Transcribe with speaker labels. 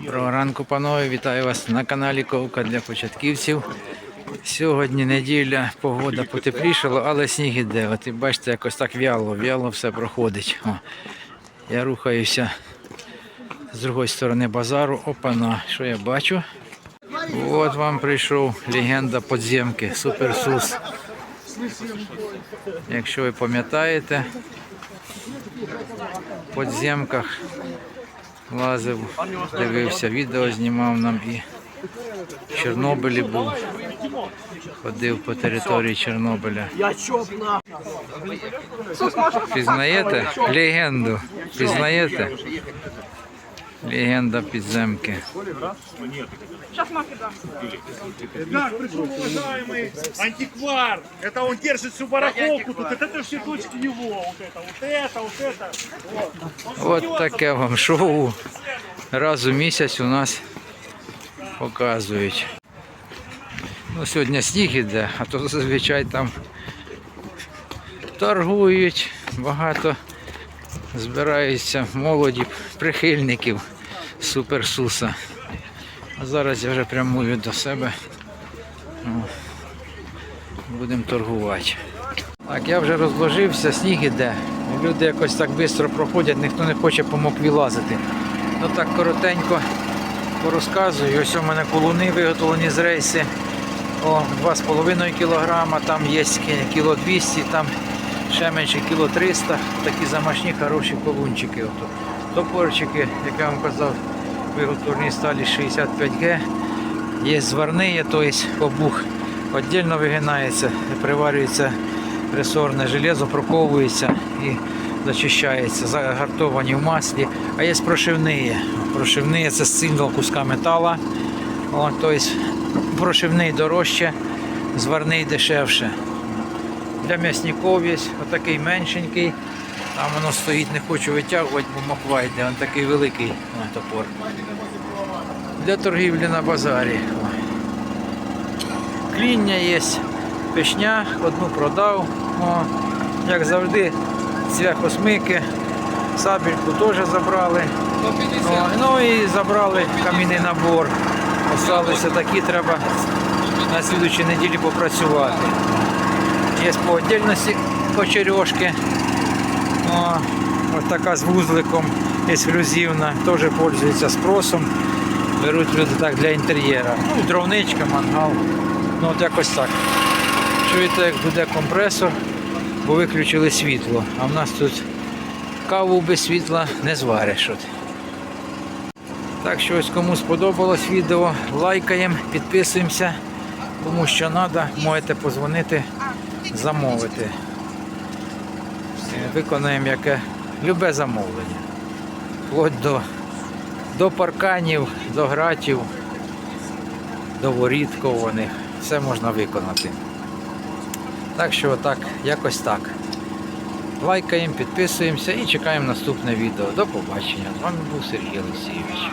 Speaker 1: Доброго ранку, панове. Вітаю вас на каналі Ковка для початківців. Сьогодні неділя, погода потеплішала, але сніг іде. От і бачите, якось так в'яло, в'яло все проходить. О, я рухаюся з другої сторони базару. Опана, що я бачу? От вам прийшов легенда подземки, суперсус. Якщо ви пам'ятаєте, в подземках лазив, дивився, відео знімав нам і в Чорнобилі був. Ходив по території Чорнобиля. Пізнаєте легенду? Пізнаєте? Легенда підземки.
Speaker 2: Как пришел уважаемый антиквар? Это он держит всю барахолку тут. Это все точки его. Вот это, вот это, вот это. Вот. Он
Speaker 1: От таке вам шоу. Раз у місяць у нас показують. Ну, сьогодні сніг іде, а то зазвичай там торгують, багато збираються молоді прихильників суперсуса. А зараз я вже прямую до себе. Ну, Будемо торгувати. Так, я вже розложився, сніг іде. Люди якось так швидко проходять, ніхто не хоче по мокві лазити. Ну так коротенько порозказую. Ось у мене колуни виготовлені з рейси. О, 2,5 кг, там є кіло 200, там ще менше кіло 300. Такі замашні хороші колунчики. Топорчики, як я вам казав, виготовлені сталі 65Г. Є зварний, тобто обух віддільно вигинається, приварюється ресорне железо, проковується і зачищається, загартовані в маслі. А є прошивні. Прошивні це з куска метала. Тобто прошивний дорожче, зварний дешевше. Для м'ясників є отакий меншенький. Там воно стоїть, не хочу витягувати, бо моква йде, він такий великий о, топор. Для торгівлі на базарі. Кління є, пішня, одну продав. О, як завжди, цвяхосмики, сабельку теж забрали. О, ну і забрали камінний набор. Осталися такі, треба на слідучій неділі попрацювати. Є по віддільності кочерьошки. О, ось така з вузликом, ексклюзивна, теж пользується спросом. Беруть люди так для інтер'єра. Ну і дровничка, мангал. Ну от якось так. Чуєте, як буде компресор, бо виключили світло. А в нас тут каву без світла не звариш. От. Так що ось кому сподобалось відео, лайкаємо, підписуємося. Кому що треба, можете позвонити, замовити. Виконаємо яке любе замовлення. Вплоть до, до парканів, до гратів, до воріт кованих. Все можна виконати. Так що отак, якось так. Лайкаємо, підписуємося і чекаємо наступне відео. До побачення. З вами був Сергій Олексійович.